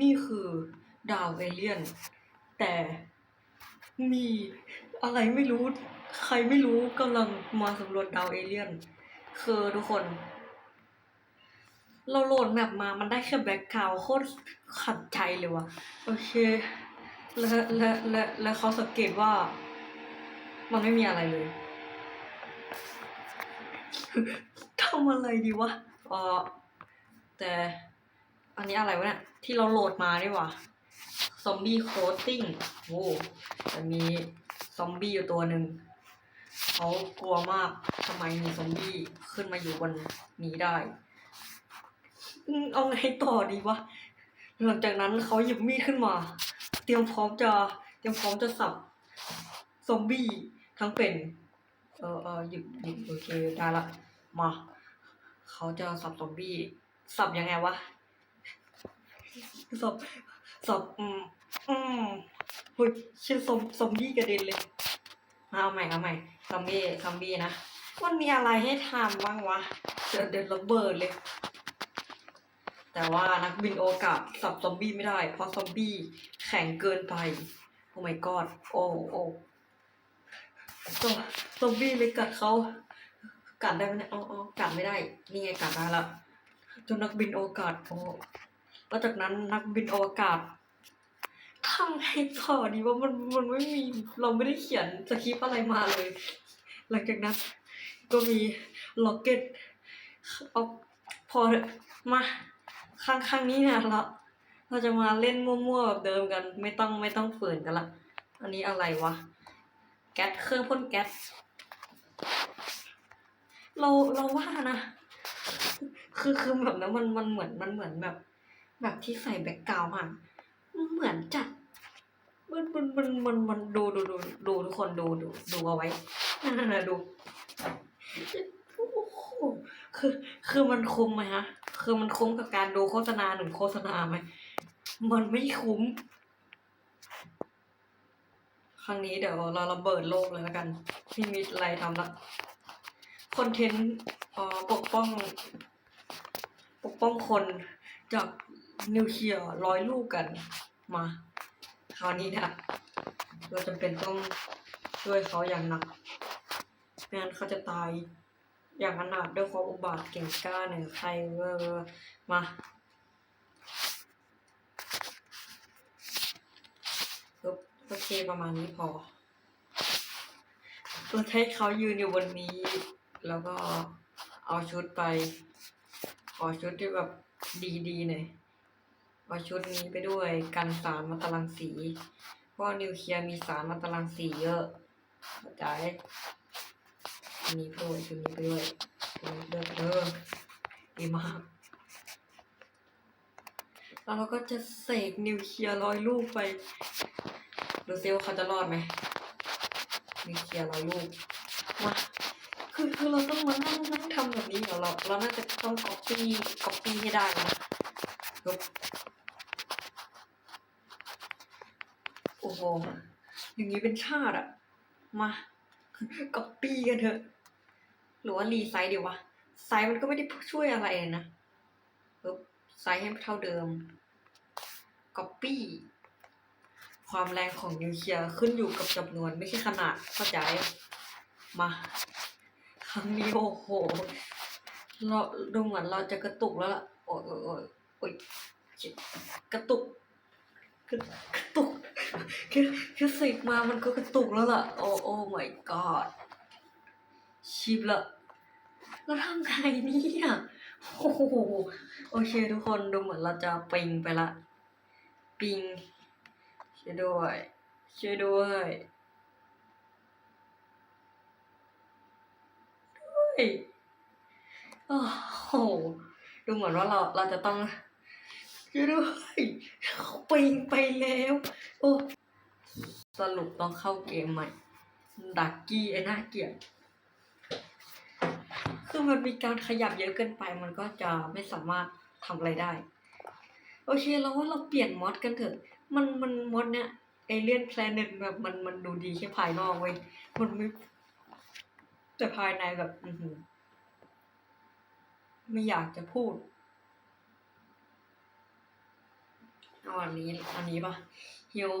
นี่คือดาวเอเลี่ยน แต่มีอะไรไม่รู้ ใครไม่รู้กำลังมาสำรวจดาวเอเลี่ยน คือทุกคน เราโหลดแมปมามันได้แค่แบ็กกราวโคตรขัดใจเลยวะโอเค และและและและเขาสังเกตว่า มันไม่มีอะไรเลยทำอะไรดีวะเออแต่ อันนี้อะไรวะเนี่ย ที่เราโหลดมาดีกว่าซอมบี้โคตติ้งโอ้แต่มีซอมบี้อยู่ตัวหนึ่งเขากลัวมากทำไมมีซอมบี้ขึ้นมาอยู่บนนี้ได้ เอาไงต่อดีวะ หลังจากนั้นเขาหยิบมีดขึ้นมา เตรียมพร้อมจะเตรียมพร้อมจะสับซอมบี้ทั้งเป็น เออเออหยิบหยิบโอเคได้ละ มา เขาจะสับซอมบี้ สับยังไงวะ สับสับอืมอืมเฮ้ยชื่อซอมซอมบี้กระเด็นเลยเอาใหม่เอาใหม่ซอมบี้ซอมบี้นะมันมีอะไรให้ทำบ้างวะเดี๋ยวเดี๋ยวระเบิดเลย แต่ว่านักบินโอกาสสับซอมบี้ไม่ได้ เพราะซอมบี้แข็งเกินไป โอ้ my god โอ้โอ้ซอมซอมบี้เลยกัดเขากัดได้ไหมเนี่ยอ๋ออ๋อกัดไม่ได้ นี่ไงกัดได้ละจนนักบินโอกาสโอ้ แล้วจากนั้นนักบินโอกาสทำให้ต่อดีว่ามันมันไม่มีเราไม่ได้เขียนสคริปอะไรมาเลย หลังจากนั้น ก็มีล็อกเก็ตเอาพอมาครั้งครั้งนี้เนี่ยเราเราจะมาเล่นมั่วๆแบบเดิมกัน ไม่ต้องไม่ต้องฝืนกันละอันนี้อะไรวะ แก๊สเครื่องพ่นแก๊สเราเราว่านะ คือคือแบบนั้นมันมันเหมือนมันเหมือนแบบ แบบที่ใส่แบ็กกราวด์มามันเหมือนจัดมันมันมันมันมันดูดูดูดูทุกคนดูดูดูเอาไว้นั่นน่ะดูโอ้โหคือคือมันคุ้มไหมฮะ คือมันคุ้มกับการดูโฆษณาหนึ่งโฆษณาไหมมันไม่คุ้ม ครั้งนี้เดี๋ยวเราระเบิดโลกเลยแล้วกันไม่มีอะไรทำละคอนเทนต์อ่อปกป้อง ปกป้องคนจาก นิวเคลียร์ร้อยลูกกันมาคราวนี้นี่ยเราจำเป็นต้องช่วยเขาอย่างหนักไม่งั้นเขาจะตายอย่างอนาถด้วยความอุบาทเก่งกล้าเหนือใครเว้อมาโอเคประมาณนี้พอเราให้เขายืนอยู่บนนี้ แล้วก็เอาชุดไป ขอชุดที่แบบดีๆหน่อย เอาชุดนี้ไปด้วยกันสารมัตรังสี เพราะนิวเคลียร์มีสารมัตรังสีเยอะเข้าใจนี้ไปด้วยชุดนี้ไปด้วยชุดนี้ไปด้วยเออดีมากแล้วเราก็จะเสกนิวเคลียร์ร้อยลูกไปดูซิว่าเขาจะรอดไหมนิวเคลียร์ร้อยลูกมาคือคือเราต้องมานั่งนั่งทำแบบนี้เหรอเราเราน่าจะต้องก๊อปปี้ก๊อปปี้ให้ได้นะ โอ้โหอย่างนี้เป็นชาติอะมาก๊อปปี้กันเถอะ หรือว่ารีไซส์ดีวะ ไซส์มันก็ไม่ได้ช่วยอะไรเลยนะปึ๊บไซส์ให้เท่าเดิมก๊อปปี้ความแรงของนิวเคลียร์ขึ้นอยู่กับจำนวนไม่ใช่ขนาดเข้าใจ มา ครั้งนี้โอ้โห เราดูเหมือนเราจะกระตุกแล้วล่ะ โอ้ยโอ้ยโอ้ยกระตุก กระตุกแค่แค่สิกมามันก็กระตุกแล้วล่ะ โอ้โอ้ my god ชิบละแล้วทำไงเนี่ยโอ้โหโอเคทุกคนดูเหมือนเราจะปิงไปละ ปิงช่วยด้วยช่วยด้วยด้วยโอ้โหดูเหมือนว่าเราเราจะต้อง ช่วยด้วยเขาปิงไปแล้ว โอ้ สรุปต้องเข้าเกมใหม่ ดักกี้ไอ้น่าเกลียดคือมันมีการขยับเยอะเกินไป มันก็จะไม่สามารถทำอะไรได้ โอเคเราว่าเราเปลี่ยนมอดกันเถอะ มันมันมอดเนี่ยเอเลียนแพลเน็ตแบบมันมันดูดีแค่ภายนอกเว้ย มันไม่แต่ภายในแบบ อือไม่อยากจะพูด เอาอันนี้อันนี้ปะฮิว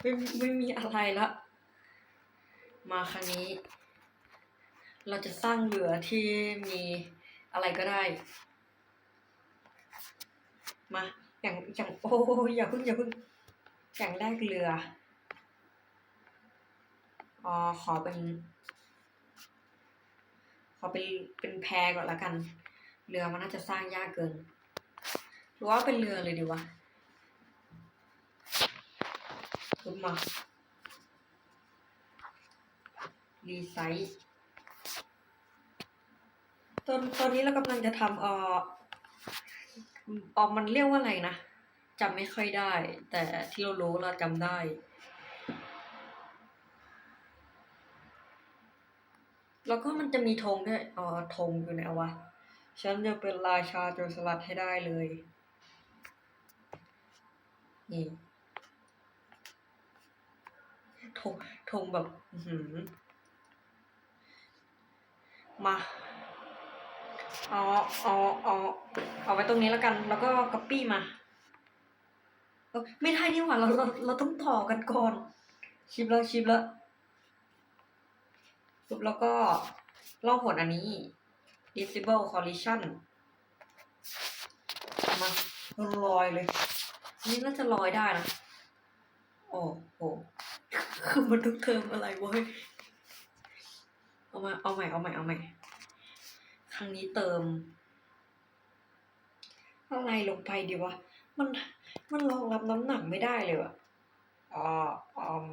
ไม่ไม่มีอะไรละ มาครั้งนี้ เราจะสร้างเรือที่มีอะไรก็ได้ มาอย่างอย่างโอ้อย่าเพิ่งอย่าเพิ่งอย่างแรกเรืออ๋อขอเป็น ขอเป็นเป็นแพก่อนละกัน เรือมันน่าจะสร้างยากเกิน รือว่าเป็นเรือเลยดีวะขึ้นมา รีไซส์ตอนตอนนี้เรากำลังจะทำเอ่อเออมันเรียกว่าอะไรนะจำไม่ค่อยได้ แต่ที่เรารู้เราจำได้แล้วก็มันจะมีธงด้วยอ๋อธงอยู่ไหนวะ ฉันจะเป็นราชาโจรสลัดให้ได้เลย นี่ธงธงแบบอือหือมาเอาเอาเอาเอาไว้ตรงนี้แล้วกัน แล้วก็ก๊อปปี้มาไม่ได้นี่หว่าเราเราเราต้องต่อกันก่อน ชิปแล้วชิปแล้วปุ๊บแล้วก็ล่องหนอันนี้ disable collision มาลอยเลย นนี้น่าจะลอยได้นะ โอ้โหคือมันต้องเติมอะไรเฮ้ย เอามา เอาใหม่ เอาใหม่ เอาใหม่ ครั้งนี้เติม อะไรลงไปดีวะ มัน มันรองรับน้ำหนักไม่ได้เลยวะอ่าอืม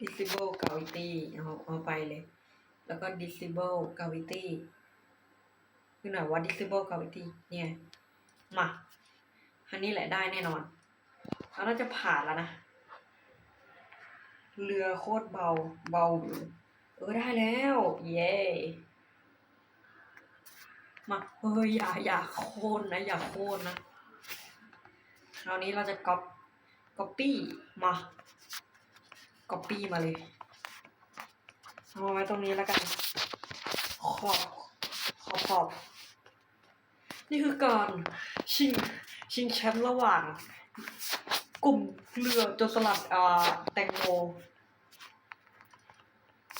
disable gravity เอาเอาไปเลย แล้วก็ disable gravity คือไหนว่า disable gravity เนี่ย มา อันนี้แหละได้แน่นอนเราน่าจะผ่านแล้วนะ เรือโคตรเบา เบาอยู่เออได้แล้ว เย้มาเฮ้ยอย่าอย่าโคนนะ อย่าโคนนะ คราวนี้เราจะก๊อปก๊อปปี้มาก๊อปปี้มาเลยเอามาไว้ตรงนี้แล้วกัน ขอบ ขอบขอบ นี่คือการชิงชิงแชมป์ระหว่าง กลุ่มเรือโจรสลัดอ่าแตงโม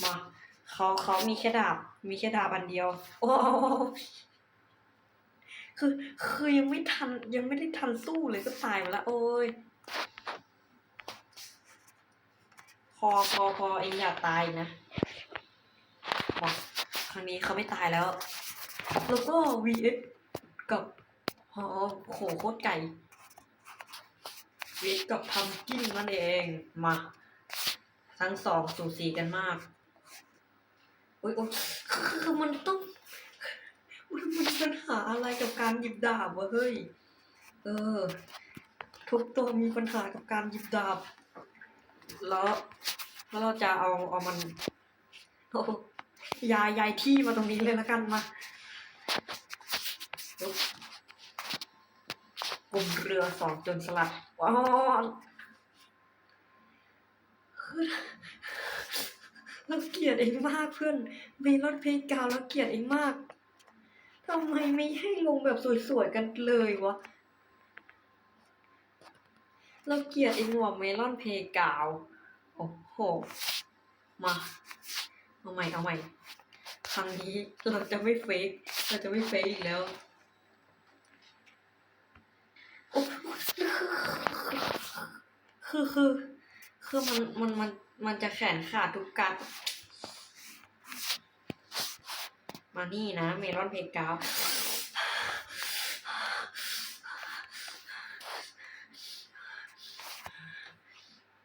มาเขาเขามีแค่ดาบ มีแค่ดาบอันเดียว โอ้คือคือยังไม่ทันยังไม่ได้ทันสู้เลยก็ตายมาแล้วโอ้ยพอพอพอเองอย่าตายนะมาครั้งนี้เขาไม่ตายแล้ว แล้วก็ vs กับอ๋อโหโคตรไก่ vs กับพัมกิ้งนั่นเองมาทั้งสองสูสีกันมากโอ๊ยโอ๊ยคือมันต้องมันมันมีปัญหาอะไรกับการหยิบดาบวะเฮ้ย เออ ทุกตัวมีปัญหากับการหยิบดาบ แล้วแล้วเราจะเอาเอามันโอ้ยายยายที่มาตรงนี้เลยละกันมา ปุ๊บกลุ่มเรือสองจนสลัดว้าวคือเราเกลียดเองมากเพื่อนเมลอนเพลงกาวเราเกลียดเองมากทำไมไม่ให้ลงแบบสวยๆกันเลยวะเราเกลียดเองว่ะเมลอนเพกาว โอ้โห มา เอาใหม่ เอาใหม่ ครั้งนี้เราจะไม่เฟก เราจะไม่เฟกอีกแล้วโอ้ คือคือ คือมันมันมันมันจะแขนขาดทุกการมานี่นะ เมลอนเพกาว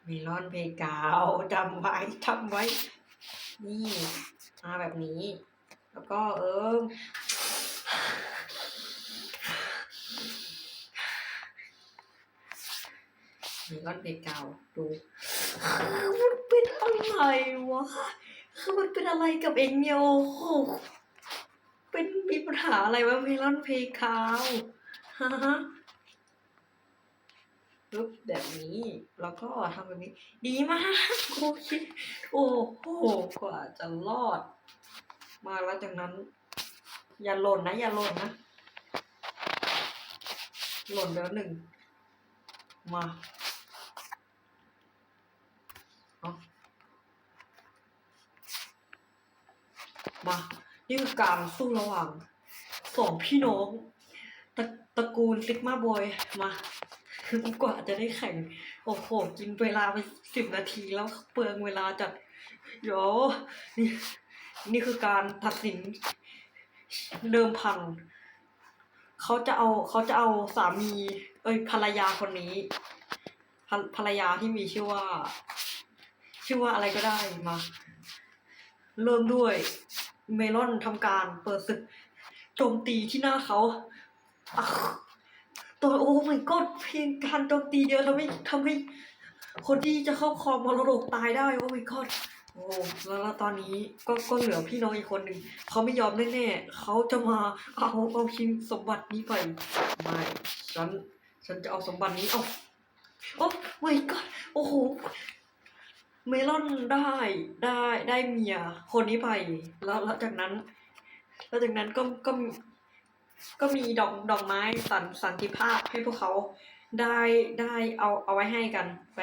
เมลอนเพกาวจำไว้จำไว้ นี่มาแบบนี้ แล้วก็เออ เมลอนเพกาวดูมันเป็นอะไรวะคือมันเป็นอะไรกับเองเนี่ยโอ้โหเป็นมีปัญหาอะไรวะเมลอนเพกาวฮะปึ๊บแบบนี้แล้วก็ทำแบบนี้ ดีมากโอเคโอ้โหกว่าจะรอด มาแล้วจากนั้น อย่าหล่นนะ อย่าหล่นนะ หล่นแล้วหนึ่งมา มา นี่คือการสู้ระหว่างสองพี่น้องตระตระกูลซิกมาบอย มา กว่าจะได้แข่ง โอ้โห กินเวลาไปสิบนาทีแล้วเปลืองเวลาจัดเดี๋ยวนี่นี่คือการตัดสินเดิมพันเขาจะเอาเขาจะเอาสามี เอ้ยภรรยาคนนี้ภรภรรยาที่มีชื่อว่า ชื่อว่าอะไรก็ได้มา เริ่มด้วย เมลอนทำการเปิดศึกโจมตีที่หน้าเขาตัวโอ้ my god เพียงการโจมตีเดียวทำให้ทำให้ คนที่จะเข้าครองมรดกตายได้โอ้ my god โอ้แล้วตอนนี้ก็ก็เหลือพี่น้องอีกคนหนึ่งเขาไม่ยอมแน่ๆเขาจะมาเอาเอาชิงสมบัตินี้ไปไม่ฉันฉันจะเอาสมบัตินี้เอาโอ้ my god โอ้โห เมลอนได้ได้ได้เมียคนนี้ไป แล้วแล้วจากนั้น แล้วจากนั้นก็ก็ก็มีดอกดอกไม้สันสันติภาพให้พวกเขาได้ได้เอาเอาไว้ให้กันไป